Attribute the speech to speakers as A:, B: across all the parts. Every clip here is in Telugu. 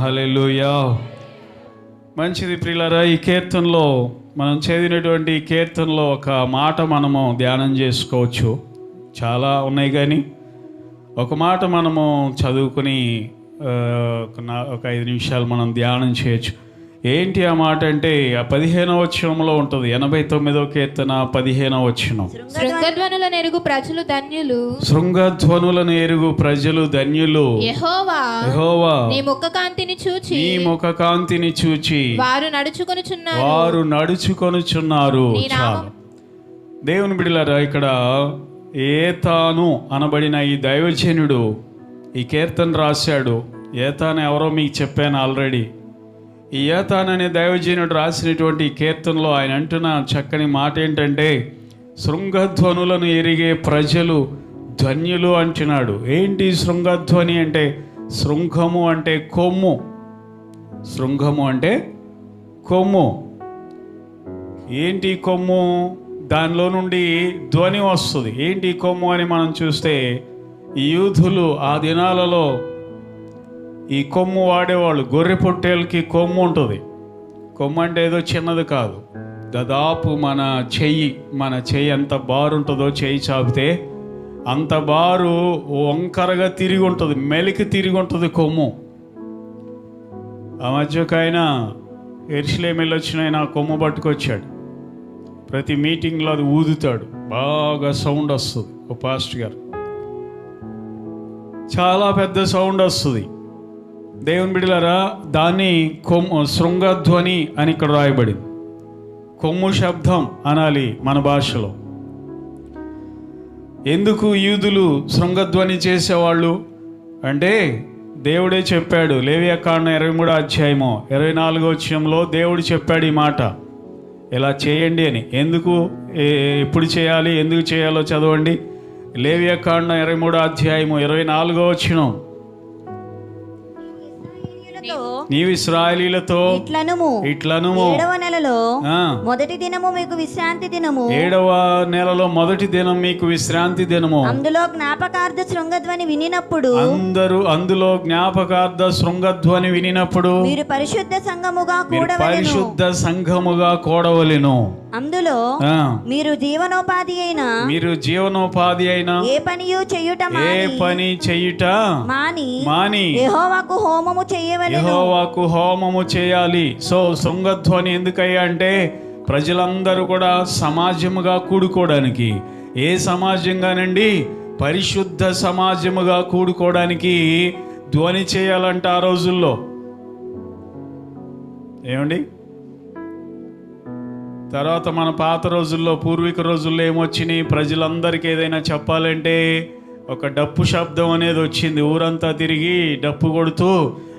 A: హలెలుయా మంచిది ప్రియులారా ఈ కీర్తనలో మనం చదివినటువంటి ఈ కీర్తనలో ఒక మాట మనము ధ్యానం చేసుకోవచ్చు. చాలా ఉన్నాయి కానీ ఒక మాట మనము చదువుకుని ఒక ఐదు నిమిషాలు మనం ధ్యానం చేయొచ్చు. ఏంటి ఆ మాట అంటే ఆ పదిహేనవ వచనంలో ఉంటుంది ఎనభై తొమ్మిదవ కీర్తన పదిహేనవ వచనం.
B: శృంగధ్వనుల నెరుగు ప్రజలు ధన్యులు.
A: శృంగధ్వనులను ఎరుగు ప్రజలు ధన్యులు.
B: యెహోవా
A: యెహోవా
B: నీ ముఖ కాంతిని చూచి.
A: నీ ముఖ కాంతిని చూచి.
B: వారు నడుచుకొనుచున్నారు.
A: వారు నడుచుకొనుచున్నారు. దేవుని బిడలారా ఇక్కడ ఏతాను అనబడిన ఈ దైవజనుడు ఈ కీర్తన రాశాడు. ఏతాను ఎవరో మీకు చెప్పాను ఆల్రెడీ. ఈ ఏతాన్ అనే దైవజనుడు రాసినటువంటి కీర్తనలో ఆయన అంటున్న చక్కని మాట ఏంటంటే శృంగధ్వనులను ఎరిగే ప్రజలు ధ్వన్యులు అంటున్నాడు. ఏంటి శృంగధ్వని అంటే? శృంగము అంటే కొమ్ము. శృంగము అంటే కొమ్ము. ఏంటి కొమ్ము? దానిలో నుండి ధ్వని వస్తుంది. ఏంటి కొమ్ము అని మనం చూస్తే యూధులు యూదులు ఆ దినాలలో ఈ కొమ్ము వాడేవాళ్ళు గొర్రె పొట్టేలకి కొమ్ము ఉంటుంది. కొమ్ము అంటే ఏదో చిన్నది కాదు. దాదాపు మన చెయ్యి మన చెయ్యి ఎంత బారు ఉంటుందో చెయ్యి చాపితే అంత బారు వంకరగా తిరిగి ఉంటుంది మెలికి తిరిగి ఉంటుంది కొమ్ము. ఆ మధ్యకైనా ఒక ఆయన ఆయన కొమ్ము పట్టుకొచ్చాడు. ప్రతి మీటింగ్లో అది ఊదుతాడు. బాగా సౌండ్ వస్తుంది ఓ పాస్ట్ గారు. చాలా పెద్ద సౌండ్ వస్తుంది. దేవుని బిడ్డలారా దాన్ని కొమ్ము శృంగధ్వని అని ఇక్కడ రాయబడింది. కొమ్ము శబ్దం అనాలి మన భాషలో. ఎందుకు యూదులు శృంగధ్వని చేసేవాళ్ళు? అంటే దేవుడే చెప్పాడు లేవ్యాకాండం ఇరవై మూడో అధ్యాయము ఇరవై నాలుగో వచ్చంలో దేవుడు చెప్పాడు ఈ మాట. ఇలా చేయండి అని. ఎందుకు? ఎప్పుడు చేయాలి? ఎందుకు చేయాలో చదవండి. లేవ్యాకాండం ఇరవై మూడో అధ్యాయము ఇరవై నాలుగో వచ్చినం
C: ఇస్రాయేలీయులతో
A: నీవు ఇస్రాయలీలతో
C: ఇట్లనుము.
A: ఇట్లను
C: ఏడవ నెలలో మొదటి దినము మీకు విశ్రాంతి దినము.
A: ఏడవ నెలలో మొదటి దినం మీకు విశ్రాంతి దినము.
C: అందులో జ్ఞాపకార్థ శృంగధ్వని వినినప్పుడు
A: అందరూ అందులో జ్ఞాపకార్థ శృంగధ్వని వినినప్పుడు
C: మీరు పరిశుద్ధ సంఘముగా కూడవలెను.
A: పరిశుద్ధ సంఘముగా కూడవలెను.
C: అందులో మీరు జీవనోపాధి అయిన
A: మీరు జీవనోపాధి అయిన
C: ఏ పనియు చేయుట
A: ఏ పని చెయ్యుట
C: మాని.
A: మాని.
C: యెహోవాకు హోమము చేయవలెను.
A: యెహోవాకు హోమము చేయాలి. సో శృంగధ్వని ఎందుకయ్యా అంటే ప్రజలందరూ కూడా సమాజముగా కూడుకోవడానికి. ఏ సమాజంగానండి? పరిశుద్ధ సమాజముగా కూడుకోవడానికి ధ్వని చేయాలంట ఆ రోజుల్లో. ఏమండి? తర్వాత మన పాత రోజుల్లో పూర్వీక రోజుల్లో ఏమొచ్చినాయి? ప్రజలందరికీ ఏదైనా చెప్పాలంటే ఒక డప్పు శబ్దం అనేది వచ్చింది. ఊరంతా తిరిగి డప్పు కొడుతూ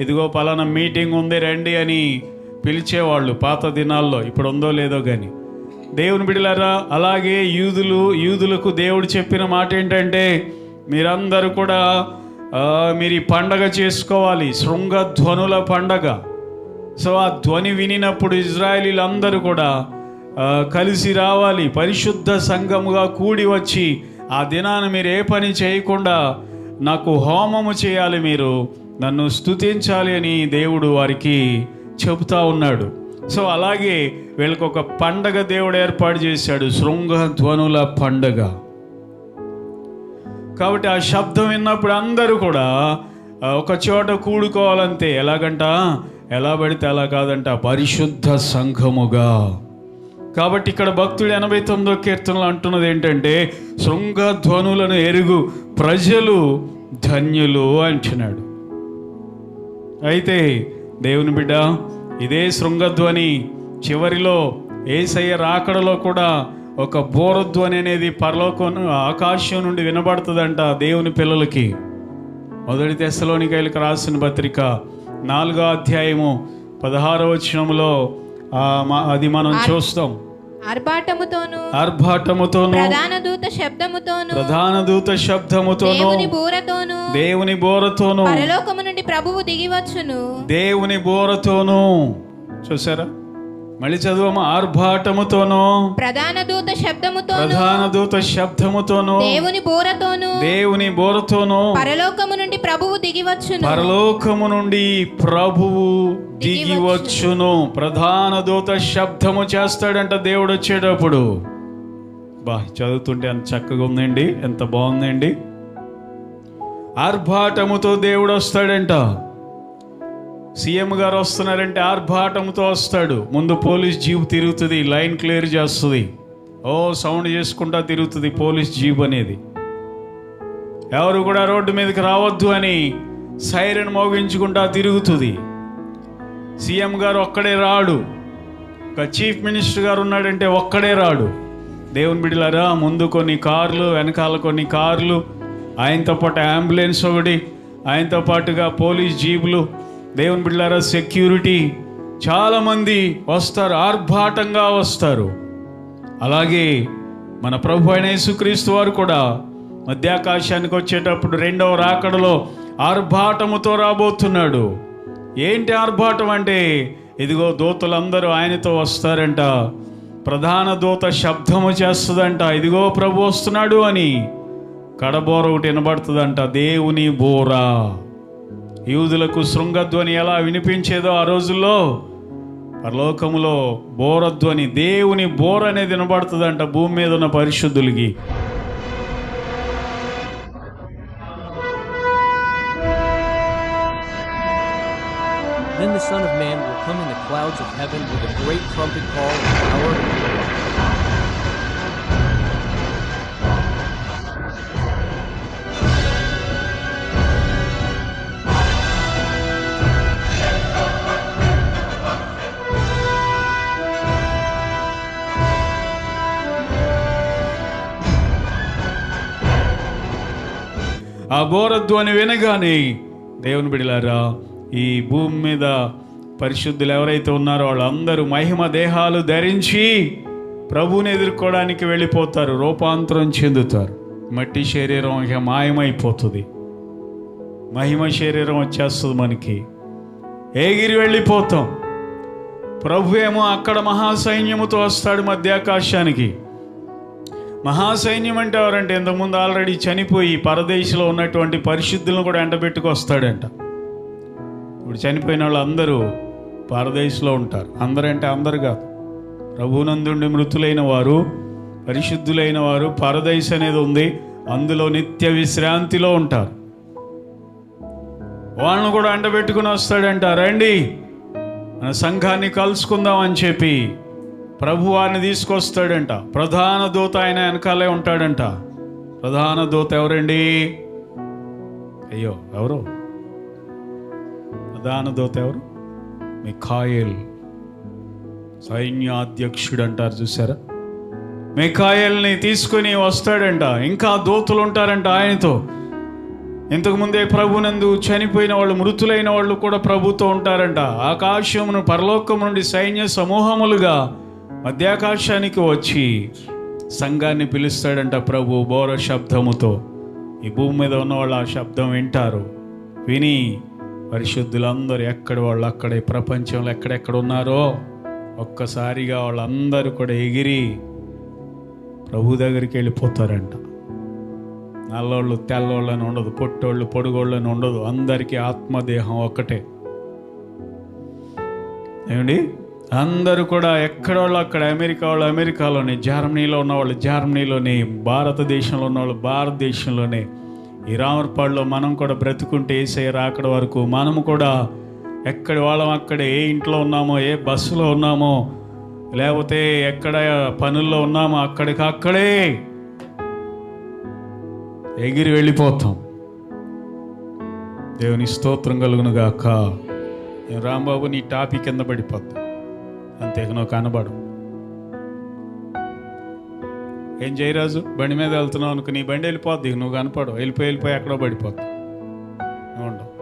A: ఇదిగో పలానా మీటింగ్ ఉంది రండి అని పిలిచేవాళ్ళు పాత దినాల్లో. ఇప్పుడు ఉందో లేదో కానీ దేవుని బిడలారా అలాగే యూదులు యూదులకు దేవుడు చెప్పిన మాట ఏంటంటే మీరందరూ కూడా మీరు ఈ పండగ చేసుకోవాలి. శృంగ ధ్వనుల పండగ. సో ఆ ధ్వని వినినప్పుడు ఇజ్రాయలీలందరూ కూడా కలిసి రావాలి. పరిశుద్ధ సంఘముగా కూడి వచ్చి ఆ దినాన మీరు ఏ పని చేయకుండా నాకు హోమము చేయాలి మీరు. నన్ను స్తుతించాలి అని దేవుడు వారికి చెబుతా ఉన్నాడు. సో అలాగే వీళ్ళకి ఒక పండగ దేవుడు ఏర్పాటు చేశాడు. శృంగ ధ్వనుల పండగ. కాబట్టి ఆ శబ్దం విన్నప్పుడు అందరూ కూడా ఒక చోట కూడుకోవాలంతే ఎలాగంట? ఎలా పడితే అలా కాదంట. పరిశుద్ధ సంఘముగా. కాబట్టి ఇక్కడ భక్తుడు ఎనభై తొమ్మిదో కీర్తనలు అంటున్నది ఏంటంటే శృంగధ్వనులను ఎరుగు ప్రజలు ధన్యులు అంటున్నాడు. అయితే దేవుని బిడ్డ ఇదే శృంగధ్వని చివరిలో ఏసయ్య రాకడలో కూడా ఒక బోరధ్వని అనేది పరలోకం ఆకాశం నుండి వినబడుతుందంట దేవుని పిల్లలకి. మొదటి తెస్సలోనికైలకు రాసిన పత్రిక నాలుగో అధ్యాయము పదహారవ వచనంలో అది మనం చూస్తాం.
B: ఆర్భాటముతోను
A: ఆర్భాటముతోను
B: ప్రధాన దూత శబ్దముతోను
A: ప్రధాన దూత శబ్దముతోను
B: దేవుని బూరతోను
A: దేవుని బోరతోను
B: పరలోకము నుండి ప్రభువు దిగివచ్చును
A: దేవుని బోరతోను. చూసారా? మళ్ళీ చదువమ్మా ఆర్భాటముతోనూ
B: ప్రధాన దూత శబ్దముతోను
A: ప్రధాన దూత శబ్దముతోనూ
B: దేవుని బోరతోను
A: దేవుని బోరతోనూ
B: పరలోకము నుండి ప్రభువు దిగివచ్చును.
A: పరలోకము నుండి ప్రభువు దిగి వచ్చును ప్రధాన దూత శబ్దము చేస్తాడంట దేవుడు వచ్చేటప్పుడు. బా చదువుతుంటే అంత చక్కగా ఉందండి ఎంత బాగుందండి. ఆర్భాటముతో దేవుడు వస్తాడంట. సీఎం గారు వస్తున్నారంటే ఆర్భాటంతో వస్తాడు. ముందు పోలీస్ జీప్ తిరుగుతుంది లైన్ క్లియర్ చేస్తుంది. ఓ సౌండ్ చేసుకుంటా తిరుగుతుంది పోలీస్ జీప్ అనేది. ఎవరు కూడా రోడ్డు మీదకి రావద్దు అని సైరన్ మోగించుకుంటా తిరుగుతుంది. సీఎం గారు ఒక్కడే రాడు. ఒక చీఫ్ మినిస్టర్ గారు ఉన్నాడంటే ఒక్కడే రాడు. దేవుని బిడ్డలారా ముందు కొన్ని కార్లు వెనకాల కొన్ని కార్లు ఆయనతో పాటు అంబులెన్స్ ఒకటి ఆయనతో పాటుగా పోలీస్ జీపులు దేవుని బిడ్డారా సెక్యూరిటీ చాలామంది వస్తారు ఆర్భాటంగా వస్తారు. అలాగే మన ప్రభు అయిన యేసుక్రీస్తు వారు కూడా మధ్యాకాశానికి వచ్చేటప్పుడు రెండవ రాకడలో ఆర్భాటముతో రాబోతున్నాడు. ఏంటి ఆర్భాటం అంటే? ఇదిగో దూతలందరూ ఆయనతో వస్తారంట. ప్రధాన దూత శబ్దము చేస్తుందంట. ఇదిగో ప్రభు వస్తున్నాడు అని కడబోర ఒకటి వినబడుతుందంట. దేవుని బోరా. యూదులకు శృంగధ్వని ఎలా వినిపించేదో ఆ రోజుల్లో పరలోకములో బోరధ్వని దేవుని బోర అనేది వినబడుతుందంట భూమి మీద ఉన్న పరిశుద్ధులకి
D: Then the Son of Man will come in the clouds of heaven with a great trumpet call and power and glory.
A: ఆ బోరధ్వని వినగానే దేవుని బిడిలారా ఈ భూమి మీద పరిశుద్ధులు ఎవరైతే ఉన్నారో వాళ్ళందరూ మహిమ దేహాలు ధరించి ప్రభువుని ఎదుర్కోవడానికి వెళ్ళిపోతారు రూపాంతరం చెందుతారు. మట్టి శరీరం ఇక మాయమైపోతుంది. మహిమ శరీరం వచ్చేస్తుంది మనకి. ఏగిరి వెళ్ళిపోతాం. ప్రభు ఏమో అక్కడ మహాసైన్యముతో వస్తాడు మధ్యాకాశానికి. మహాసైన్యం అంటే ఎవరంటే ఇంతకుముందు ఆల్రెడీ చనిపోయి పరదేశంలో ఉన్నటువంటి పరిశుద్ధులను కూడా ఎండబెట్టుకు వస్తాడంట ఇప్పుడు చనిపోయిన వాళ్ళు అందరూ పరదేశంలో ఉంటారు. అందరంటే అందరు కాదు. ప్రభునందుండి మృతులైన వారు పరిశుద్ధులైన వారు పరదేశ్ అనేది ఉంది. అందులో నిత్య విశ్రాంతిలో ఉంటారు. వాళ్ళను కూడా అండబెట్టుకుని వస్తాడంట రండి మన సంఘాన్ని కలుసుకుందాం అని చెప్పి ప్రభు వారిని తీసుకొస్తాడంట. ప్రధాన దూత ఆయన వెనకాలే ఉంటాడంట. ప్రధాన దూత ఎవరండి? అయ్యో ఎవరు? ప్రధాన దూత ఎవరు? మిఖాయిల్. సైన్యాధ్యక్షుడు అంటారు చూసారా మిఖాయిల్ని తీసుకుని వస్తాడంట. ఇంకా దూతలు ఉంటారంట ఆయనతో. ఇంతకుముందే ప్రభునందు చనిపోయిన వాళ్ళు మృతులైన వాళ్ళు కూడా ప్రభుతో ఉంటారంట. ఆకాశమును పరలోకం నుండి సైన్య సమూహములుగా మధ్యాకాశానికి వచ్చి సంఘాన్ని పిలుస్తాడంట ప్రభు బోర శబ్దముతో. ఈ భూమి మీద ఉన్న వాళ్ళు ఆ శబ్దం వింటారు. విని పరిశుద్ధులందరూ ఎక్కడ వాళ్ళు అక్కడే ప్రపంచంలో ఎక్కడెక్కడ ఉన్నారో ఒక్కసారిగా వాళ్ళందరూ కూడా ఎగిరి ప్రభు దగ్గరికి వెళ్ళిపోతారంట. నల్లోళ్ళు తెల్లోళ్ళని ఉండదు పొట్టోళ్ళు పొడుగోళ్ళని ఉండదు అందరికీ ఆత్మదేహం ఒక్కటే. ఏమండి? అందరూ కూడా ఎక్కడ వాళ్ళు అక్కడ అమెరికా వాళ్ళు అమెరికాలోనే జర్మనీలో ఉన్న వాళ్ళు జర్మనీలోనే భారతదేశంలో ఉన్న వాళ్ళు భారతదేశంలోనే. ఈ రామర్పాడులో మనం కూడా బ్రతుకుంటే ఏసై రాకడ వరకు మనము కూడా ఎక్కడి వాళ్ళం అక్కడే ఏ ఇంట్లో ఉన్నామో ఏ బస్సులో ఉన్నామో లేకపోతే ఎక్కడ పనుల్లో ఉన్నామో అక్కడికి అక్కడే ఎగిరి వెళ్ళిపోతాం. దేవుని స్తోత్రం కలుగును గాక. రాంబాబు నీ టాపిక్ కింద పడిపోతాం అంతేక నువ్వు కనబడు. ఏం చేయరాజు బండి మీద వెళ్తున్నావు అనుకో నీ బండి వెళ్ళిపోద్ది. నువ్వు కనపడు. వెళ్ళిపోయి వెళ్ళిపోయి ఎక్కడో పడిపోద్ది. ఉండవు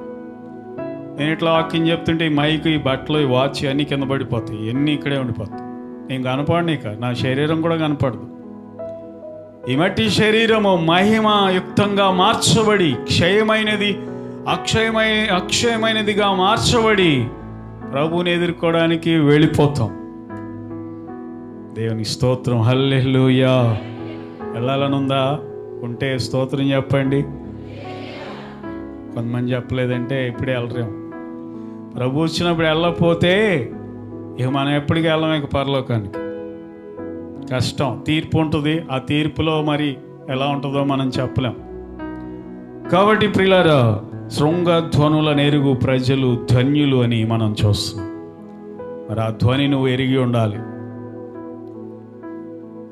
A: నేను ఇట్లా వాకింగ్ చెప్తుంటే ఈ మైక్ ఈ బట్టలు ఈ వాచ్ అన్నీ కింద పడిపోతాయి. ఎన్ని ఇక్కడే ఉండిపోతాయి. నేను కనపడు ఇక. నా శరీరం కూడా కనపడదు. ఈ మట్టి శరీరము మహిమయుక్తంగా మార్చబడి క్షయమైనది అక్షయమై అక్షయమైనదిగా మార్చబడి ప్రభువుని ఎదుర్కోవడానికి వెళ్ళిపోతాం. దేవుని స్తోత్రం. హల్లెలూయా. వెళ్ళాలనుందా? ఉంటే స్తోత్రం చెప్పండి. కొంతమంది చెప్పలేదంటే ఇప్పుడే వెళ్ళరేమో ప్రభు వచ్చినప్పుడు వెళ్ళకపోతే ఇక మనం ఎప్పటికీ వెళ్ళాం ఇక పరలోకానికి. కష్టం. తీర్పు ఉంటుంది. ఆ తీర్పులో మరి ఎలా ఉంటుందో మనం చెప్పలేం. కాబట్టి ప్రిలారా శృంగ ధ్వనుల నెరుగు ప్రజలు ధన్యులు అని మనం చూస్తున్నాం. మరి ఆ ధ్వని నువ్వు ఎరిగి ఉండాలి.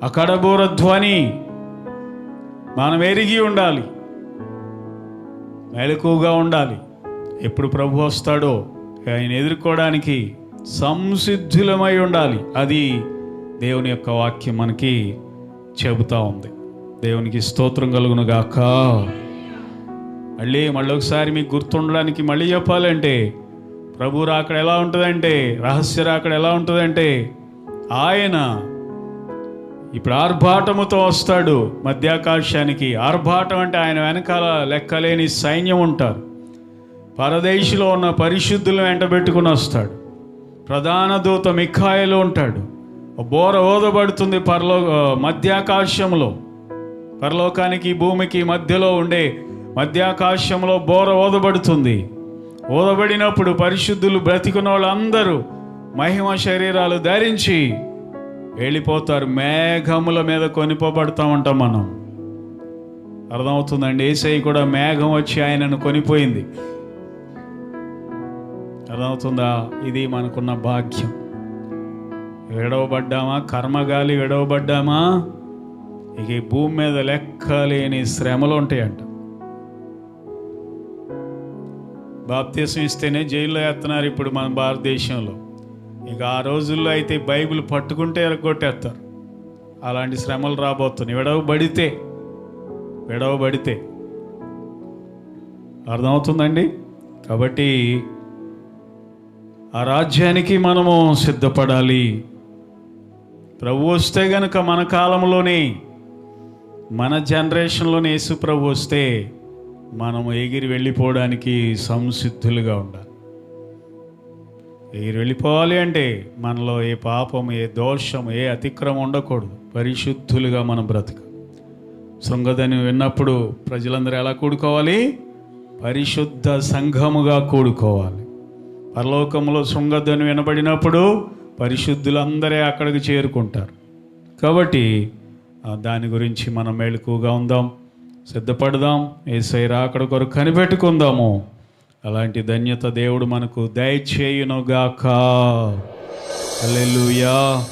A: ఆ కడబోర ధ్వని మనం ఎరిగి ఉండాలి. మెలకుగా ఉండాలి. ఎప్పుడు ప్రభు వస్తాడో ఆయన ఎదుర్కోవడానికి సంసిద్ధులమై ఉండాలి. అది దేవుని యొక్క వాక్యం మనకి చెబుతా ఉంది. దేవునికి స్తోత్రం కలుగును గాక మళ్ళీ మళ్ళీ ఒకసారి మీకు గుర్తుండడానికి మళ్ళీ చెప్పాలంటే ప్రభు రాకడ ఎలా ఉంటుందంటే రహస్య రాకడ ఎలా ఉంటుందంటే ఆయన ఇప్పుడు ఆర్భాటముతో వస్తాడు మధ్యాకాశానికి. ఆర్భాటం అంటే ఆయన వెనకాల లెక్కలేని సైన్యం ఉంటారు. పరదేశిలో ఉన్న పరిశుద్ధులను వెంటబెట్టుకుని వస్తాడు. ప్రధాన దూత మిఖాయిలు ఉంటాడు. బోర ఓదబడుతుంది పరలో మధ్యాకాశంలో. పరలోకానికి భూమికి మధ్యలో ఉండే మధ్యాకాశంలో బోర ఓదబడుతుంది. ఓదబడినప్పుడు పరిశుద్ధులు బ్రతికున్న వాళ్ళందరూ మహిమ శరీరాలు ధరించి వెళ్ళిపోతారు మేఘముల మీద కొనిపోబడతా ఉంటాం మనం. అర్థమవుతుందండి? ఏసై కూడా మేఘం వచ్చి ఆయనను కొనిపోయింది. అర్థమవుతుందా? ఇది మనకున్న భాగ్యం. విడవబడ్డామా? కర్మగాలి విడవబడ్డామా? ఇక భూమి మీద లెక్కలేని శ్రమలు ఉంటాయంట. బాప్తీసం ఇస్తేనే జైల్లో వేస్తున్నారు ఇప్పుడు మన భారతదేశంలో. ఇక ఆ రోజుల్లో అయితే బైబిల్ పట్టుకుంటే ఎరగొట్టేస్తారు. అలాంటి శ్రమలు రాబోతున్నాయి. విడవబడితే విడవబడితే అర్థమవుతుందండి? కాబట్టి ఆ రాజ్యానికి మనము సిద్ధపడాలి. ప్రభు వస్తే గనుక మన కాలంలోనే మన జనరేషన్లోనే యేసు ప్రభు వస్తే మనం ఎగిరి వెళ్ళిపోవడానికి సంసిద్ధులుగా ఉండాలి. ఎగిరి వెళ్ళిపోవాలి అంటే మనలో ఏ పాపం ఏ దోషం ఏ అతిక్రమం ఉండకూడదు. పరిశుద్ధులుగా మనం బ్రతక. శృంగదని విన్నప్పుడు ప్రజలందరూ ఎలా కూడుకోవాలి? పరిశుద్ధ సంఘముగా కూడుకోవాలి. పరలోకంలో శృంగధ్వని వినబడినప్పుడు పరిశుద్ధులందరే అక్కడికి చేరుకుంటారు. కాబట్టి దాని గురించి మనం మెళుకుగా ఉందాం. సిద్ధపడదాం. ఏసై రాకడ కొరకు కనిపెట్టుకుందాము. అలాంటి ధన్యత దేవుడు మనకు దయచేయునుగాక. అల్లెలుయా